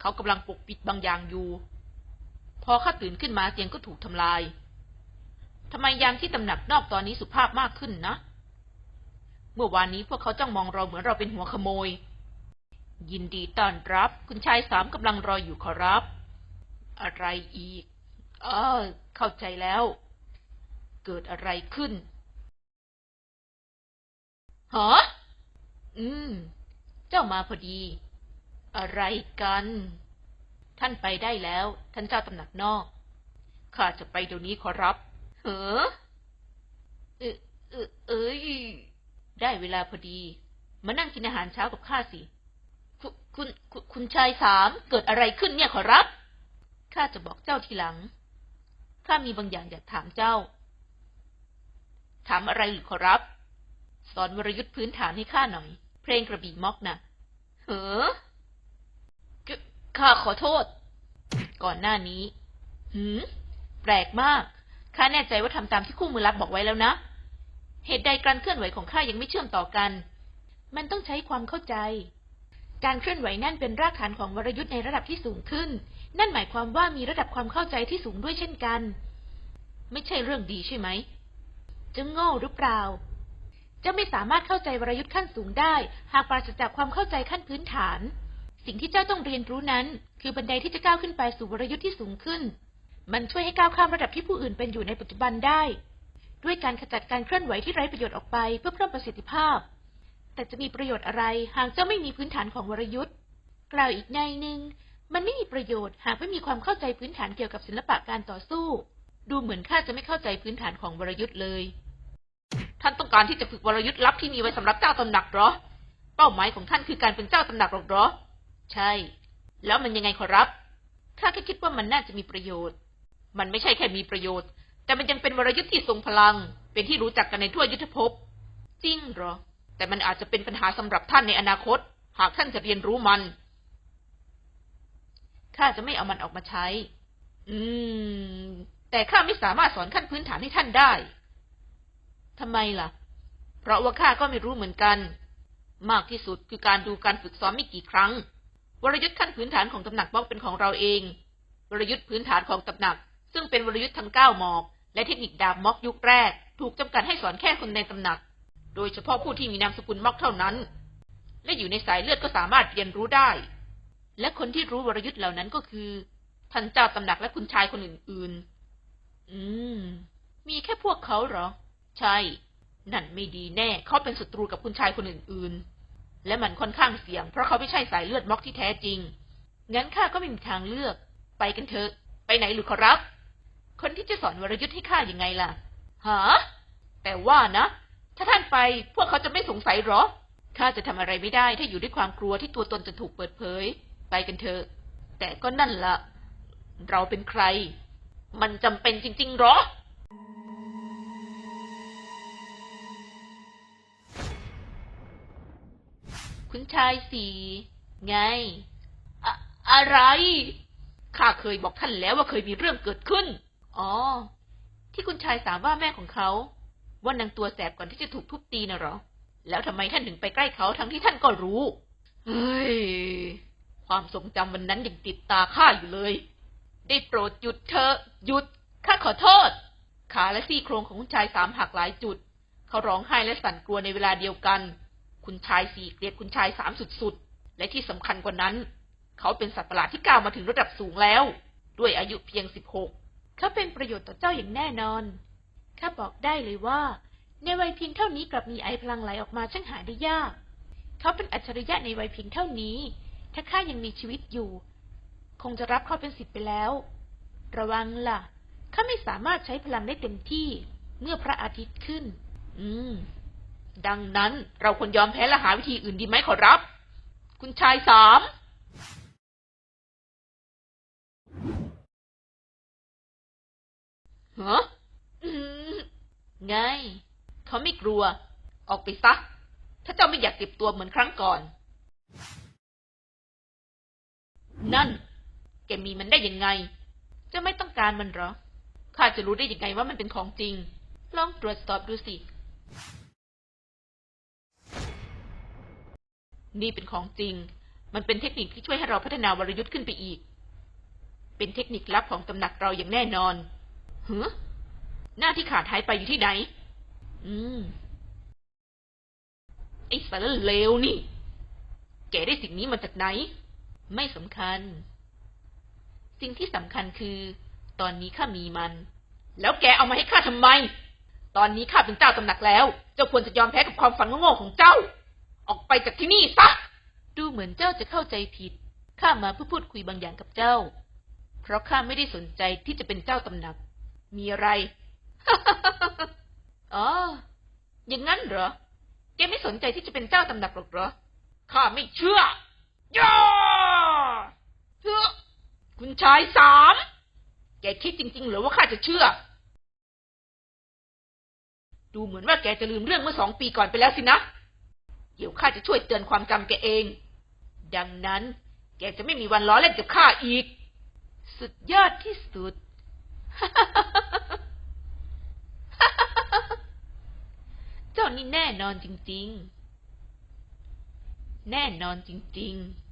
เขากำลังปกปิดบางอย่างอยู่ พอข้าตื่นขึ้นมาเตียงก็ถูกทำลายทำไมยามที่ตำหนักนอกตอนนี้สุภาพมากขึ้นนะ เมื่อวานนี้พวกเขาจ้องมองเราเหมือนเราเป็นหัวขโมย ยินดีต้อนรับ คุณชายสามกำลังรออยู่ขอรับ อะไรอีก เออ เข้าใจแล้ว เกิดอะไรขึ้นฮะอืม เจ้ามาพอดี อะไรกัน ท่านไปได้แล้ว ท่านเจ้าตำหนักนอก ข้าจะไปเดี๋ยวนี้ขอรับ เหอเออเออเอ้ย ได้เวลาพอดี มานั่งกินอาหารเช้ากับข้าสิคุคุณคุณคุณชายสามเกิดอะไรขึ้นเนี่ยขอรับ ข้าจะบอกเจ้าทีหลัง ข้ามีบางอย่างอยากถามเจ้า ถามอะไรหรือขอรับ สอนวรยุทธ์พื้นฐานให้ข้าหน่อย เพลงกระบี่ม็อกนะ่ะเฮ้อ ข้าขอโทษ ก่อนหน้านี้ หืม แปลกมาก ข้าแน่ใจว่าทำตามที่คู่มือลับบอกไว้แล้วนะ เหตุใดการเคลื่อนไหวของข้ายังไม่เชื่อมต่อกัน มันต้องใช้ความเข้าใจ การเคลื่อนไหวนั่นเป็นรากฐานของวรยุทธ์ในระดับที่สูงขึ้น นั่นหมายความว่ามีระดับความเข้าใจที่สูงด้วยเช่นกัน ไม่ใช่เรื่องดีใช่ไหม จะโง่หรือเปล่าจะไม่สามารถเข้าใจวรยุทธ์ขั้นสูงได้ หากปราศจากความเข้าใจขั้นพื้นฐาน สิ่งที่เจ้าต้องเรียนรู้นั้น คือบันไดที่จะก้าวขึ้นไปสู่วรยุทธ์ที่สูงขึ้น มันช่วยให้ก้าวข้ามระดับที่ผู้อื่นเป็นอยู่ในปัจจุบันได้ ด้วยการขจัดการเคลื่อนไหวที่ไร้ประโยชน์ออกไปเพื่อเพิ่มประสิทธิภาพ แต่จะมีประโยชน์อะไรหากเจ้าไม่มีพื้นฐานของวรยุทธ์กล่าวอีกในหนึ่งมันไม่มีประโยชน์หากไม่มีความเข้าใจพื้นฐานเกี่ยวกับศิลปะการต่อสู้ ดูเหมือนข้าจะไม่เข้าใจพื้นฐานของวรยุทธ์เลย ท่านต้องการที่จะฝึกวรยุทธ์ลับที่มีไว้สำหรับเจ้าตำหนักหรอ เป้าหมายของท่านคือการเป็นเจ้าตำหนักหรอ ใช่ แล้วมันยังไงขอรับ ข้าแค่คิดว่ามันน่าจะมีประโยชน์ มันไม่ใช่แค่มีประโยชน์ แต่มันยังเป็นวรยุทธ์ที่ทรงพลัง เป็นที่รู้จักกันในทั่วยุทธภพ จริงเหรอ แต่มันอาจจะเป็นปัญหาสำหรับท่านในอนาคต หากท่านจะเรียนรู้มัน ข้าจะไม่เอามันออกมาใช้ อืม แต่ข้าไม่สามารถสอนขั้นพื้นฐานให้ท่านได้ ทำไมล่ะ เพราะว่าข้าก็ไม่รู้เหมือนกัน มากที่สุดคือการดูการฝึกซ้อมไม่กี่ครั้ง วรยุทธ์ขั้นพื้นฐานของตำหนักบล็อกเป็นของเราเอง วรยุทธ์พื้นฐานของตำหนัก ซึ่งเป็นวรยุทธ์ทั้งเก้าหมอก และเทคนิคดาบม็อกยุคแรก ถูกจำกัดให้สอนแค่คนในตำหนัก โดยเฉพาะผู้ที่มีนามสกุลม็อกเท่านั้น และอยู่ในสายเลือดก็สามารถเรียนรู้ได้ และคนที่รู้วรยุทธ์เหล่านั้นก็คือท่านเจ้าตำหนักและคุณชายคนอื่นๆ อืม มีแค่พวกเขาเหรอ ใช่ นั่นไม่ดีแน่ เขาเป็นศัตรูกับคุณชายคนอื่นๆ และมันค่อนข้างเสี่ยง เพราะเขาไม่ใช่สายเลือดม็อกที่แท้จริง งั้นข้าก็ไม่มีทางเลือก ไปกันเถอะ ไปไหนหรือขอรับ คนที่จะสอนวรยุทธ์ให้ข้ายังไงล่ะหาแต่ว่านะ ถ้าท่านไปพวกเขาจะไม่สงสัยหรอ ข้าจะทำอะไรไม่ได้ถ้าอยู่ด้วยความกลัวที่ตัวตนจะถูกเปิดเผย ไปกันเถอะ แต่ก็นั่นละเราเป็นใคร มันจำเป็นจริงๆหรอ คุณชายสี ไงอะอะไร ข้าเคยบอกท่านแล้วว่าเคยมีเรื่องเกิดขึ้น อ๋อ ที่คุณชายสามว่าแม่ของเขา ว่านางตัวแสบก่อนที่จะถูกทุบตีน่ะหรอ แล้วทำไมท่านถึงไปใกล้เขาทั้งที่ท่านก็รู้ เฮ้ย ความทรงจำวันนั้นยังติดตาข้าอยู่เลย ได้โปรดหยุดเถอะหยุด ข้าขอโทษ ขาและซี่โครงของคุณชายสามหักหลายจุด เขาร้องไห้และสั่นกลัวในเวลาเดียวกัน คุณชายสี่เกลียดคุณชายสามสุดๆ และที่สำคัญกว่านั้น เขาเป็นสัตว์ประหลาดที่ก้าวมาถึงระดับสูงแล้ว ด้วยอายุเพียงสิบหกเขาเป็นประโยชน์ต่อเจ้าอย่างแน่นอน ข้าบอกได้เลยว่า ในวัยเพียงเท่านี้กลับมีไอพลังไหลออกมาช่างหาได้ยาก เขาเป็นอัจฉริยะในวัยเพียงเท่านี้ ถ้าข้ายังมีชีวิตอยู่ คงจะรับเขาเป็นสิทธิ์ไปแล้ว ระวังล่ะ ข้าไม่สามารถใช้พลังได้เต็มที่เมื่อพระอาทิตย์ขึ้น อืม ดังนั้นเราควรยอมแพ้และหาวิธีอื่นดีไหมขอรับ คุณชายสามฮะไง เขาไม่กลัว ออกไปซะ ถ้าเจ้าไม่อยากเจ็บตัวเหมือนครั้งก่อน นั่น แกมีมันได้ยังไง จะไม่ต้องการมันหรอ ข้าจะรู้ได้ยังไงว่ามันเป็นของจริง ลองตรวจสอบดูสิ นี่เป็นของจริง มันเป็นเทคนิคที่ช่วยให้เราพัฒนาวรยุทธ์ขึ้นไปอีก เป็นเทคนิคลับของตำหนักเราอย่างแน่นอนเฮ้หน้าที่ขาดหายไปอยู่ที่ไหน อืม ไอ้สารเลวนี่ แกได้สิ่งนี้มาจากไหน ไม่สำคัญ สิ่งที่สำคัญคือ ตอนนี้ข้ามีมัน แล้วแกเอามาให้ข้าทำไม ตอนนี้ข้าเป็นเจ้าตำหนักแล้ว เจ้าควรจะยอมแพ้กับความฝันโง่ๆของเจ้า ออกไปจากที่นี่ซะ ดูเหมือนเจ้าจะเข้าใจผิด ข้ามาเพื่อพูดคุยบางอย่างกับเจ้า เพราะข้าไม่ได้สนใจที่จะเป็นเจ้าตำหนัก มีอะไร อ๋อ อย่างนั้นเหรอ แกไม่สนใจที่จะเป็นเจ้าตำหนักหรอกเหรอ ข้าไม่เชื่อย่าเฮ้อคุณชายสาม แกคิดจริงๆ เหรือว่าข้าจะเชื่อ ดูเหมือนว่าแกจะลืมเรื่องเมื่อสองปีก่อนไปแล้วสินะ เดี๋ยวข้าจะช่วยเตือนความจำแกเอง ดังนั้น แกจะไม่มีวันล้อเล่นกับข้าอีก สุดยอดที่สุด เจ้านี่แน่นอนจริง ๆ แน่นอนจริง ๆ